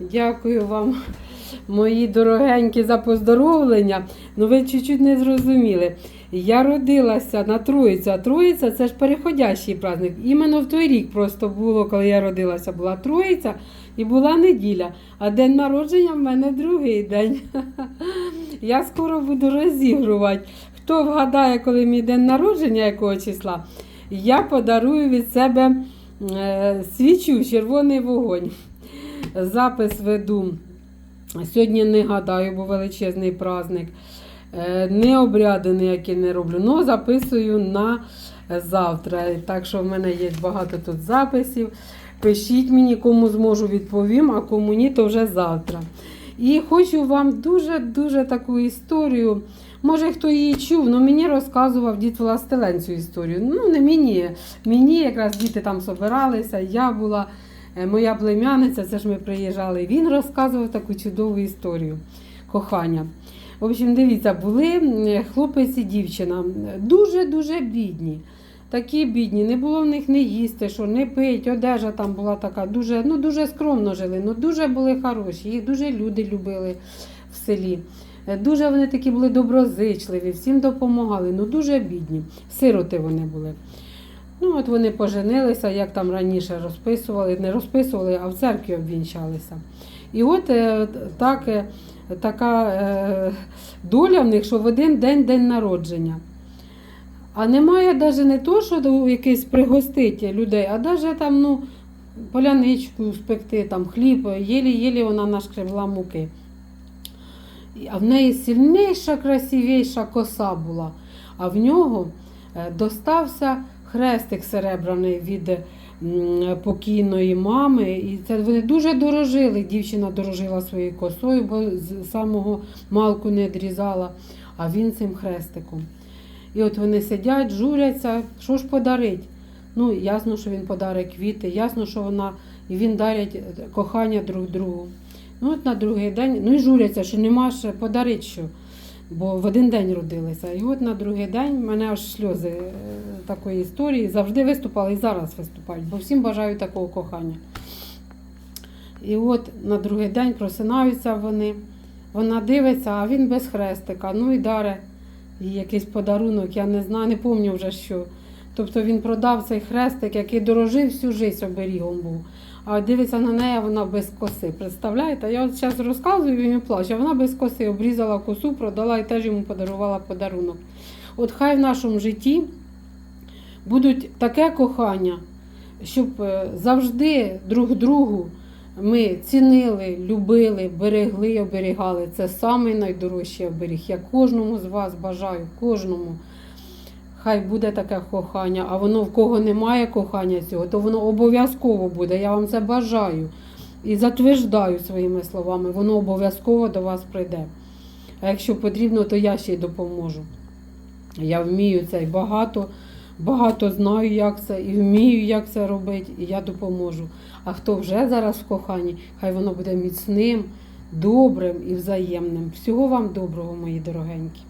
Дякую вам, мої дорогенькі, за поздоровлення. Ну ви чуть-чуть не зрозуміли. Я родилася на Троїцю, а Троїця це ж переходящий праздник. Іменно в той рік просто було, коли я родилася, була Троїця і була неділя. А день народження в мене другий день. Я скоро буду розігрувати. Хто вгадає, коли мій день народження, якого числа, я подарую від себе е, свічу, червоний вогонь. Запис веду. Сьогодні не гадаю, бо величезний праздник. Е, Не обряди ніякі не роблю, але записую на завтра. Так що в мене є багато тут записів. Пишіть мені, кому зможу відповім, а кому ні, то вже завтра. І хочу вам дуже-дуже таку історію. Може, хто її чув, але мені розказував дід Властелен цю історію. Ну, не мені. Мені якраз діти там собиралися, я була, моя племянниця, це ж ми приїжджали. Він розказував таку чудову історію кохання. В общем, дивіться, були хлопець і дівчина дуже-дуже бідні. Такі бідні, не було в них не їсти, що не пить, одежа там була така, дуже, ну, дуже скромно жили, ну дуже були хороші, їх дуже люди любили в селі. Е, Дуже вони такі були доброзичливі, всім допомагали, ну дуже бідні. Сироти вони були. Ну, от вони поженилися, як там раніше розписували, не розписували, а в церкві обвінчалися. І от е, так, е, така е, доля в них, що в один день день народження. А немає навіть не то, що якийсь пригостити людей, а навіть там, ну, поляничку спекти, там, хліб, єлі-єлі вона нашкребла муки. А в неї сильніша, красивіша коса була, а в нього достався хрестик серебряний від покійної мами. І це вони дуже дорожили. Дівчина дорожила своєю косою, бо з самого малку не відрізала, а він цим хрестиком. І от вони сидять, журяться, що ж подарить? Ну, ясно, що він подарить квіти, ясно, що вона і він дарять кохання друг другу. Ну, от на другий день, ну і журяться, що нема ж подарити що, бо в один день родилися. І от на другий день мене аж сльози е, такої історії завжди виступали і зараз виступають, бо всім бажаю такого кохання. І от на другий день просинаються вони, вона дивиться, а він без хрестика. Ну і даре їй якийсь подарунок, я не знаю, не пам'ятаю вже що. Тобто він продав цей хрестик, який дорожив всю життя оберігом був. А дивиться на неї, вона без коси. Представляєте? Я от зараз розказую, він плаче. Вона без коси обрізала косу, продала і теж йому подарувала подарунок. От хай в нашому житті будуть таке кохання, щоб е, завжди друг другу ми цінили, любили, берегли, оберігали. Це найдорожчий оберіг. Я кожному з вас бажаю, кожному. Хай буде таке кохання, а воно в кого немає кохання цього, то воно обов'язково буде. Я вам це бажаю і затверджую своїми словами, воно обов'язково до вас прийде. А якщо потрібно, то я ще й допоможу. Я вмію це і багато, багато знаю, як це, і вмію, як це робити, і я допоможу. А хто вже зараз в коханні, хай воно буде міцним, добрим і взаємним. Всього вам доброго, мої дорогенькі.